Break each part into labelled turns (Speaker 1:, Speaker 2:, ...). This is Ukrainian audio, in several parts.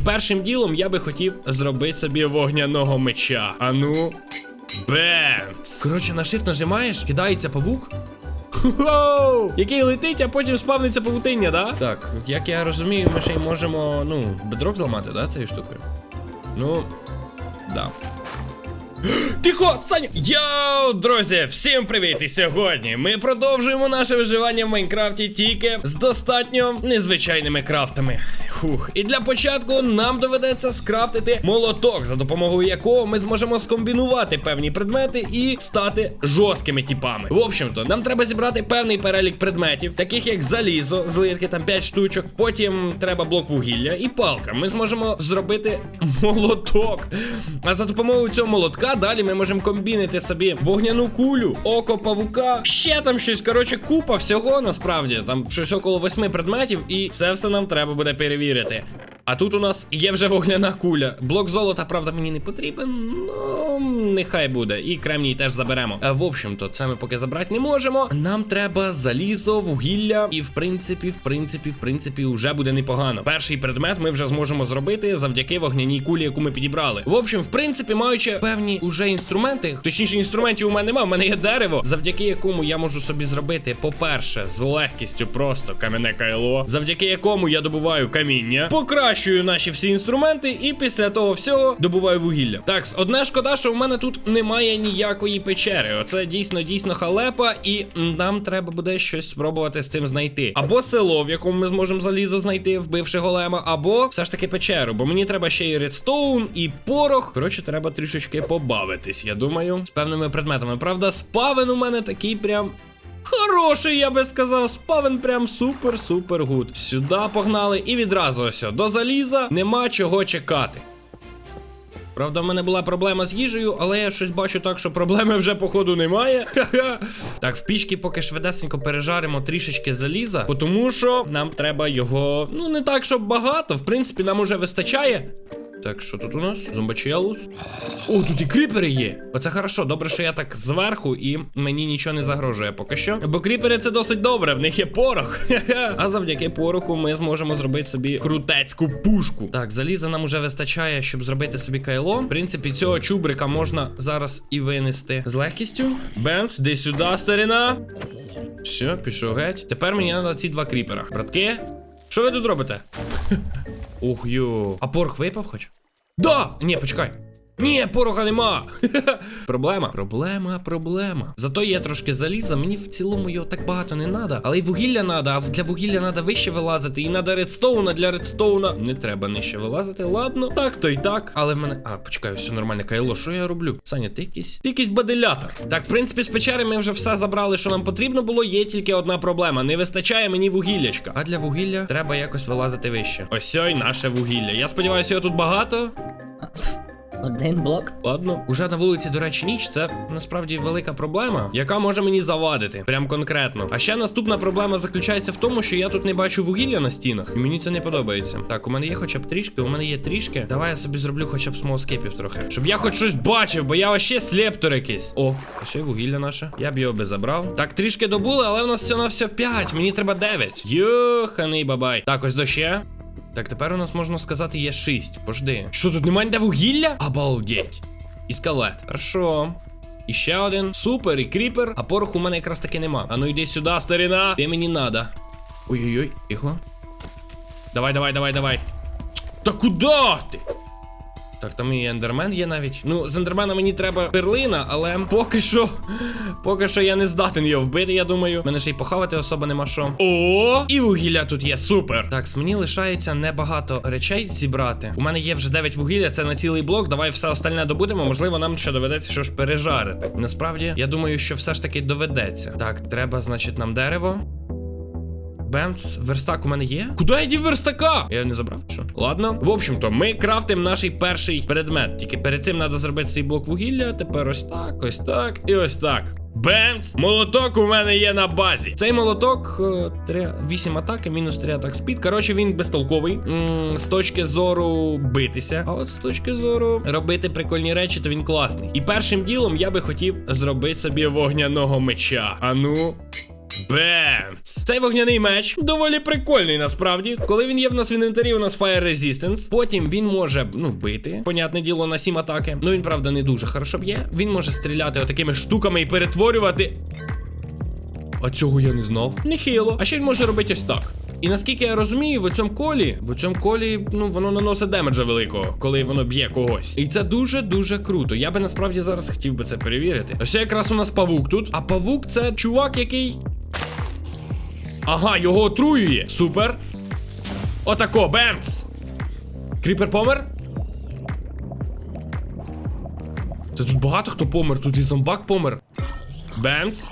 Speaker 1: І першим ділом я би хотів зробити собі вогняного меча. Ану. Бенц. Коротше, на shift нажимаєш, кидається павук. Хоу! Який летить, а потім спавниться павутиння, да? Так, як я розумію, ми ще й можемо, ну, бедрок зламати, да, цією штукою? Ну, да. Тихо, Саня! Йоу, друзі, всім привіт! І сьогодні ми продовжуємо наше виживання в Майнкрафті тільки з достатньо незвичайними крафтами. Фух, і для початку нам доведеться скрафтити молоток, за допомогою якого ми зможемо скомбінувати певні предмети і стати жорсткими типами. В общем-то, нам треба зібрати певний перелік предметів, таких як залізо, злитки там 5 штучок. Потім треба блок вугілля і палка. Ми зможемо зробити молоток. А за допомогою цього молотка далі ми можемо комбінити собі вогняну кулю, око павука, ще там щось. Коротше, купа всього насправді. Там щось около восьми предметів, і це все нам треба буде перевірити. А тут у нас є вже вогняна куля. Блок золота, правда, мені не потрібен, ну нехай буде. І кремній теж заберемо. В общем-то, це ми поки забрати не можемо. Нам треба залізо, вугілля, і в принципі, в принципі, в принципі, вже буде непогано. Перший предмет ми вже зможемо зробити завдяки вогняній кулі, яку ми підібрали. В общем, в принципі, маючи певні уже інструменти, точніше, інструментів у мене немає, у мене є дерево, завдяки якому я можу собі зробити, по-перше, з легкістю просто кам'яне кайло, завдяки якому я добуваю каміння, покращую наші всі інструменти, і після того всього добуваю вугілля. Так, одне шкода, що в мене тут немає ніякої печери. Оце дійсно дійсно халепа, і нам треба буде щось спробувати з цим знайти. Або село, в якому ми зможемо залізо знайти, вбивши голема, або все ж таки печеру, бо мені треба ще і редстоун, і порох. Коротше, треба трішечки побавитись, я думаю, з певними предметами. Правда, спавен у мене такий прям. Хороший, я би сказав, спавен прям супер-супер гуд. Сюди погнали і відразу ось до заліза нема чого чекати. Правда, в мене була проблема з їжею, але я щось бачу так, що проблеми вже походу немає. Так, в пічки поки швидесенько пережаримо трішечки заліза, тому що нам треба його, ну не так, щоб багато. В принципі, нам уже вистачає. Так, що тут у нас? Зомбачелус. О, тут і кріпери є. Оце хорошо. Добре, що я так зверху, і мені нічого не загрожує поки що. Бо кріпери це досить добре, в них є порох. А завдяки пороху ми зможемо зробити собі крутецьку пушку. Так, заліза нам уже вистачає, щоб зробити собі кайло. В принципі, цього чубрика можна зараз і винести з легкістю. Бемс, де сюди, старина. Все, пішов геть. Тепер мені треба ці два кріпера. Братки, що ви тут робите? Ух йо. А порох випав хоч? Да! Ні, почекай. Ні, порога нема. проблема. Проблема, проблема. Зато є трошки заліза. Мені в цілому його так багато не треба. Але й вугілля треба, а для вугілля треба вище вилазити. І треба редстоуна. Для редстоуна не треба нижче вилазити. Ладно, так то й так. Але в мене. А, почекай, все нормально. Кайло, що я роблю? Саня, ти якийсь? Ти якийсь баделятор. Так, в принципі, з печери ми вже все забрали, що нам потрібно було. Є тільки одна проблема. Не вистачає мені вугіллячка. А для вугілля треба якось вилазити вище. Ось ой, наше вугілля. Я сподіваюся, його тут багато.
Speaker 2: Один блок.
Speaker 1: Ладно, уже на вулиці, до речі, ніч це насправді велика проблема, яка може мені завадити. Прям конкретно. А ще наступна проблема заключається в тому, що я тут не бачу вугілля на стінах, і мені це не подобається. Так, у мене є хоча б трішки, у мене є трішки. Давай я собі зроблю хоча б смолскепів трохи. Щоб я хоч щось бачив, бо я вообще слептор якийсь. О, а ще й вугілля наше. Я б його би забрав. Так, трішки добули, але в нас все на все 5. Мені треба 9. Йоханий бабай. Так, ось до ще. Так, тепер у нас можна сказати є 6. Пожди. Що тут немає ніде вугілля? Обалдеть. І скелет. Хорошо. І ще один. Супер, і кріпер. А пороху у мене якраз таки нема. А ну йди сюди, старина. Де мені надо? Ой-ой-ой, тихо. Давай, давай, давай, давай. Та куди ти? Так, там і ендермен є навіть. Ну, з ендермена мені треба перлина, але поки що. Поки що я не здатен його вбити, я думаю. Мене ще й похавати особо нема що. О! І вугілля тут є, супер. Так, мені лишається небагато речей зібрати. У мене є вже 9 вугілля, це на цілий блок. Давай все остальне добудемо. Можливо, нам ще доведеться щось пережарити. Насправді, я думаю, що все ж таки доведеться. Так, треба, значить, нам дерево. Бемц, верстак у мене є? Куди я дів верстака? Я не забрав, що? Ладно. В общем-то, ми крафтимо наш перший предмет. Тільки перед цим треба зробити цей блок вугілля. Тепер ось так, ось так і ось так. Бемц! Молоток у мене є на базі. Цей молоток е, 3, 8 атаки, мінус 3 атак спід. Коротше, він безтолковий. З точки зору битися. А от з точки зору робити прикольні речі, то він класний. І першим ділом я би хотів зробити собі вогняного меча. Ану. Бемц! Цей вогняний меч доволі прикольний насправді. Коли він є в нас в інвентарі, у нас Fire Resistance. Потім він може ну бити, понятне діло, на 7 атаки. Ну він правда не дуже хорошо б'є. Він може стріляти отакими штуками і перетворювати. А цього я не знав. Нехило. А ще він може робити ось так. І наскільки я розумію, в цьому колі, в цьому колі, ну воно наносить демеджа великого, коли воно б'є когось. І це дуже дуже круто. Я би насправді зараз хотів би це перевірити. Ось якраз у нас павук тут. А павук це чувак, який. Ага, його отруює. Супер. Отако, бемц! Кріпер помер? Та тут багато хто помер, тут і зомбак помер. Бемц.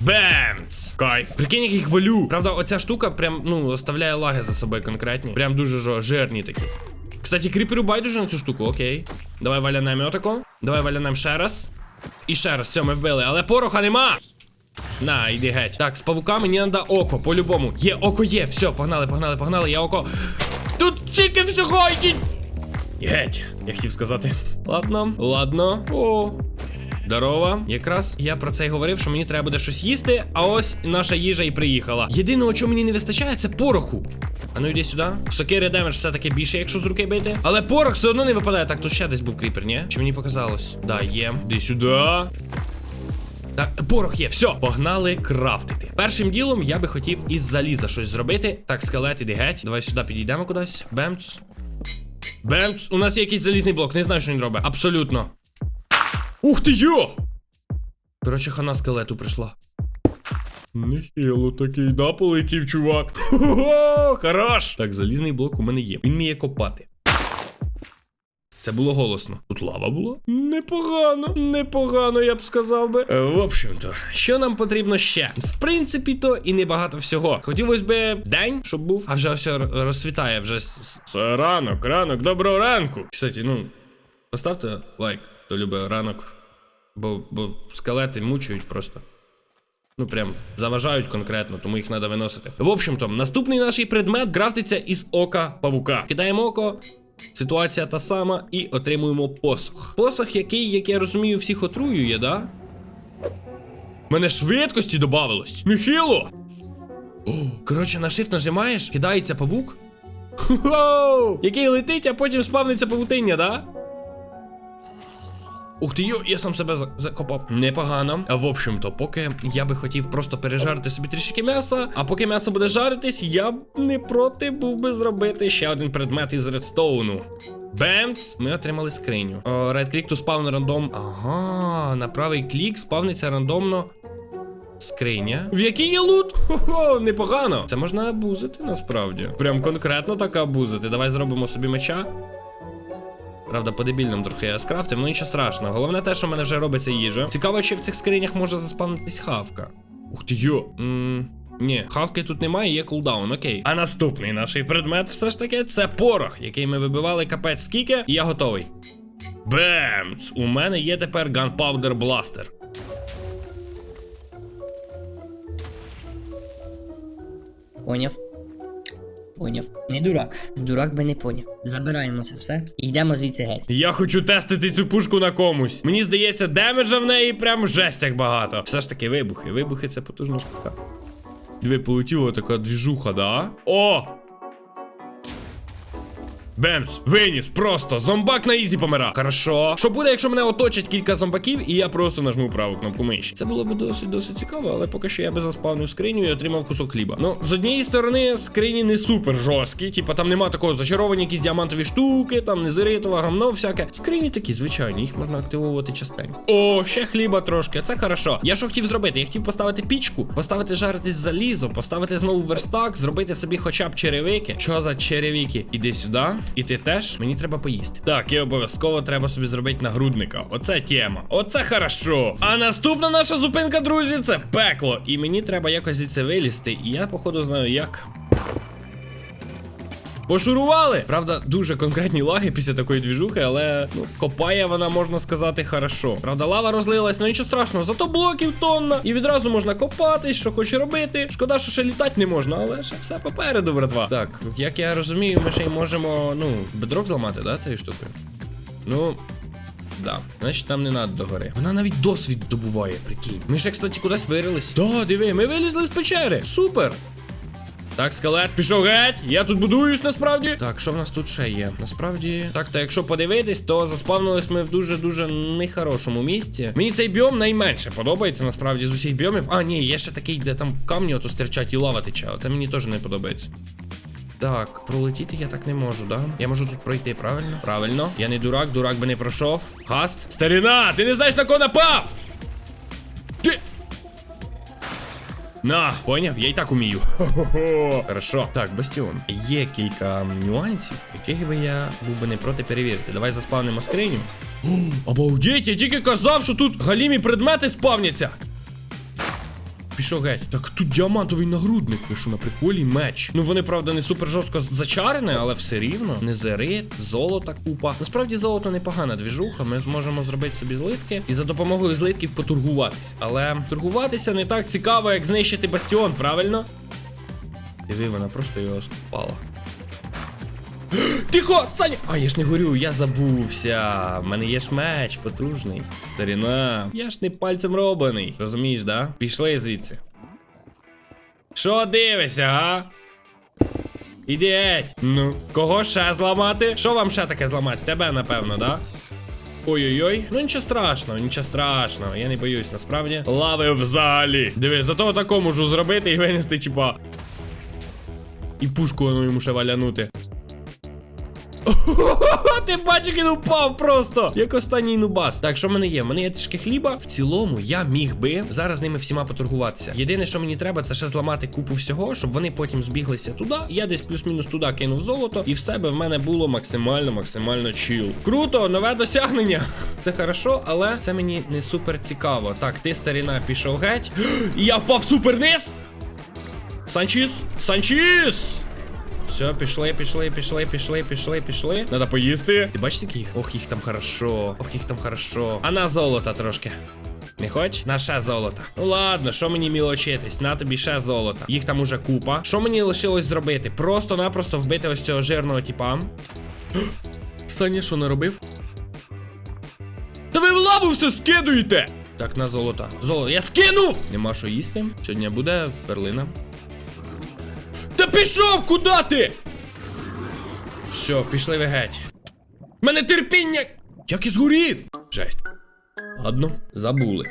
Speaker 1: Бемц! Кайф. Прикинь, як їх валю. Правда, оця штука прям, ну, оставляє лаги за собою конкретні. Прям дуже жирні такі. Кстати, кріперу байдуже на цю штуку, окей. Давай валянемо отако. Давай валянемо ще раз. І ще раз, все, ми вбили. Але пороха нема! На, іди геть. Так, з павука мені треба око, по-любому. Є, око є. Все, погнали, погнали, погнали, я око. Тут тільки всього йдіть! Геть, я хотів сказати. Ладно, ладно. О. Здорово. Якраз я про це й говорив, що мені треба буде щось їсти, а ось наша їжа і приїхала. Єдиного, чого мені не вистачає, це пороху. А ну йди сюди. В сокири демедж все-таки більше, якщо з руки бити. Але порох все одно не випадає. Так, тут ще десь був кріпер, ні? Чи мені показалось? Да, є. Іди сюди. Так, порох є, все, погнали крафтити. Першим ділом я би хотів із заліза щось зробити. Так, скелет, іди геть. Давай сюди підійдемо кудись. Бемц. Бемц, у нас є якийсь залізний блок, не знаю, що він робить. Абсолютно. Ух ти йо! Коротше, хана скелету прийшла. Нехило такий, да, полетів, чувак. Хорош! Так, залізний блок у мене є. Він вміє копати. Це було голосно. Тут лава була? Непогано, непогано, я б сказав би. Е, В общем-то, що нам потрібно ще? В принципі, то і небагато всього. Хотілося би день, щоб був, а вже все розсвітає, вже с- ранок, ранок, доброго ранку. Кстати, ну, поставте лайк, хто любить ранок. Бо, бо скелети мучають просто. Ну, прям заважають конкретно, тому їх треба виносити. В общем-то, наступний наш предмет крафтиться із ока павука. Кидаємо око. Ситуація та сама, і отримуємо посох. Посох, який, як я розумію, всіх отруює, да? Мене швидкості додавилось. Міхіло! О, коротше, на shift нажимаєш, кидається павук. Хо-хо! Який летить, а потім спавниться павутиння, да? Ух ти йо, я сам себе закопав. Непогано. В общем-то, поки я би хотів просто пережарити собі трішки м'яса, а поки м'ясо буде жаритись, я б не проти був би зробити ще один предмет із редстоуну. Бемц! Ми отримали скриню. Right click to spawn рандом. Ага, на правий клік спавниться рандомно. Скриня. В якій є лут? Хо-хо, непогано. Це можна абузити насправді. Прям конкретно так абузити. Давай зробимо собі меча. Правда, по дебільному трохи я скрафтив, ну нічого страшного. Головне те, що в мене вже робиться їжа. Цікаво, чи в цих скринях може заспавнитись хавка. Ух ти йо. Ммм. Ні, хавки тут немає, є кулдаун, окей. А наступний наш предмет все ж таки це порох, який ми вибивали капець скільки, і я готовий. Бемц! У мене є тепер Gunpowder Blaster.
Speaker 2: Поняв. Поняв. Не дурак. Дурак би не поняв. Забираємо це все і йдемо звідси геть.
Speaker 1: Я хочу тестити цю пушку на комусь. Мені здається, демеджа в неї прям жесть як багато. Все ж таки вибухи. Вибухи це потужна штука. Дві полетіло така двіжуха, да? О! Бемс, виніс, просто зомбак на ізі помира. Хорошо. Що буде, якщо мене оточать кілька зомбаків, і я просто нажму праву кнопку миші? Це було б досить досить цікаво, але поки що я би заспавнив скриню і отримав кусок хліба. Ну, з однієї сторони, скрині не супер жорсткі, типа там нема такого зачаровані якісь діамантові штуки, там незиритова, гамно, всяке. Скрині такі звичайні, їх можна активовувати частенько. О, ще хліба трошки, це хорошо. Я що хотів зробити? Я хотів поставити пічку, поставити жаритись залізо, поставити знову верстак, зробити собі хоча б черевики. Що за черевики? Іди сюди. І ти теж мені треба поїсти. Так, і обов'язково треба собі зробити нагрудника. Оце тема. Оце хорошо. А наступна наша зупинка, друзі, це пекло. І мені треба якось звідси вилізти. І я, походу, знаю як. Пошурували! Правда, дуже конкретні лаги після такої двіжухи, але ну, копає вона, можна сказати, хорошо. Правда, лава розлилась, ну нічого страшного, зато блоків тонна. І відразу можна копатись, що хоче робити. Шкода, що ще літати не можна, але ще все попереду, братва. Так, як я розумію, ми ще й можемо, ну, бедрок зламати, да, цією штукою? Ну. Да. Значить там не надо до гори. Вона навіть досвід добуває, прикинь. Ми ще, кстати, кудись вирились. Да, диви, ми вилізли з печери. Супер. Так, скелет, пішов геть. Я тут будуюсь насправді. Так, що в нас тут ще є? Насправді. Так, то якщо подивитись, то заспавнились ми в дуже-дуже нехорошому місці. Мені цей біом найменше подобається, насправді, з усіх біомів. А, ні, є ще такий, де там камні ото стирчать і лава тече. Оце мені теж не подобається. Так, пролетіти я так не можу, да? Я можу тут пройти, правильно? Правильно. Я не дурак, дурак би не пройшов. Гаст. Старіна, ти не знаєш на кого напав! Ти. На, поняв, я і так умію. Хо-хо-хо. Хорошо. Так, бастіон. Є кілька нюансів, яких би я був би не проти перевірити. Давай заспавнимо скриню. Обалдеть, я тільки казав, що тут галімі предмети спавняться. Пішов геть. Так тут діамантовий нагрудник, ви що на приколі меч. Ну вони, правда, не супер жорстко зачарені, але все рівно. Незерит, золота купа. Насправді золото непогана двіжуха. Ми зможемо зробити собі злитки і за допомогою злитків потургуватись. Але торгуватися не так цікаво, як знищити бастіон, правильно? Диви, вона просто його скупала. Тихо, Саня! А я ж не горю, я забувся. В мене є ж меч потужний. Старіна. Я ж не пальцем роблений. Розумієш, да? Пішли звідси. Що дивишся, га? Іди геть. Ну, кого ще зламати? Що вам ще таке зламати? Тебе, напевно, да? Ой-ой-ой, ну нічого страшного, нічого страшного, я не боюсь, насправді. Лави взагалі. Диви, зато тако можу зробити і винести, типа. І пушку воно йому ще валянути. Ти бачиш, він упав просто, як останній нубас. Так, що в мене є? В мене є трішки хліба. В цілому я міг би зараз ними всіма поторгуватися. Єдине, що мені треба, це ще зламати купу всього, щоб вони потім збіглися туди. Я десь плюс-мінус туди кинув золото, і все би в мене було максимально, максимально чіл. Круто, нове досягнення. Це хорошо, але це мені не супер цікаво. Так, ти старіна пішов геть. І я впав супер низ. Санчіс! Санчіс! Все, пішли, пішли, пішли, пішли, пішли, пішли. Надо поїсти. Ти бачиш яких? Ох, їх там хорошо. Ох, їх там хорошо. А на золото трошки. Не хоч? На ще золота. Ну ладно, що мені мілочитись? На тобі ще золота. Їх там уже купа. Що мені лишилось зробити? Просто-напросто вбити ось цього жирного типа. Саня, що наробив? Та ви в лаву все скидуєте! Так, на золото. Золото. Я скинув! Нема що їсти. Сьогодні буде перлина. Пішов, куди ти? Все, пішли ви геть. Мене терпіння. Як і згорів. Жесть. Ладно, забули.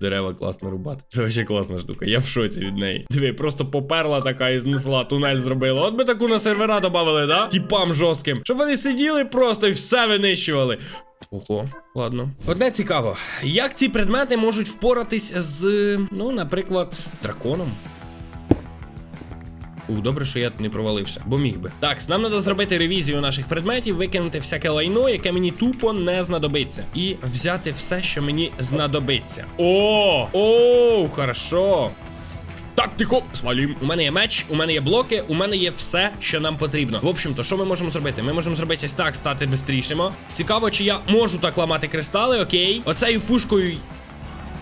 Speaker 1: Дерева класно рубати. Це вообще класна штука. Я в шоці від неї. Диви, просто поперла така і знесла, тунель зробила. От би таку на сервера додали, да? Тіпам жорстким. Щоб вони сиділи просто і все винищували. Ого, ладно. Одне цікаво, як ці предмети можуть впоратись з, ну, наприклад, драконом? Ух, добре, що я не провалився, бо міг би. Так, нам треба зробити ревізію наших предметів, викинути всяке лайно, яке мені тупо не знадобиться. І взяти все, що мені знадобиться. О! О, хорошо. Так, тихо, свалім. У мене є меч, у мене є блоки, у мене є все, що нам потрібно. В общем-то, що ми можемо зробити? Ми можемо зробити ось так, стати бистрішимо. Цікаво, чи я можу так ламати кристали, окей. Оцею пушкою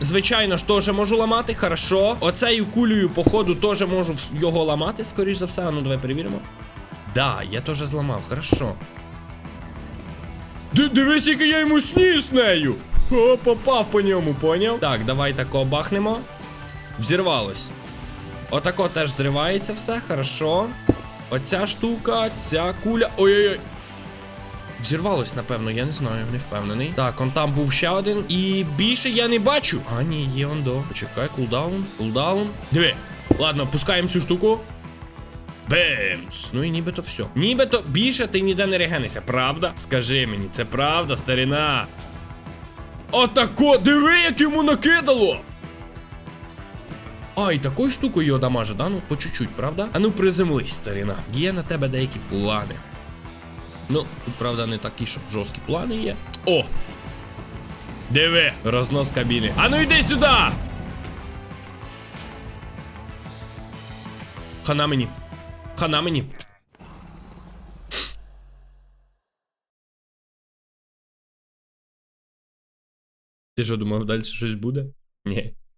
Speaker 1: Звичайно ж, теж можу ламати, хорошо. Оцею кулею, походу, теж можу його ламати, скоріш за все. Ну давай перевіримо. Да, я теж зламав, хорошо. Ди- Дивись, який я йому сніс нею. О, попав по ньому, поняв? Так, давай тако бахнемо. Взірвалось. Отако теж зривається все, хорошо. Оця штука, ця куля. Ой-ой-ой. Взірвалось, напевно, я не знаю, не впевнений. Так, он там був ще один. І більше я не бачу. А, ні, є он до. Почекай, кулдаун, кулдаун. Диви. Ладно, пускаємо цю штуку. Бемс. Ну і нібито все. Нібито більше ти ніде не регенися, правда? Скажи мені, це правда, старина. Отако, диви, як йому накидало. А, і такою штукою його дамаже, да? Ну, по чуть-чуть, правда? А ну приземлись, старина. Є на тебе деякі плани. Ну, тут, правда, не такі, щоб жорсткі плани є. О! Диви, рознос кабіни. А ну йди сюди! Хана мені. Хана мені. Ти що думав, далі щось буде? Ні.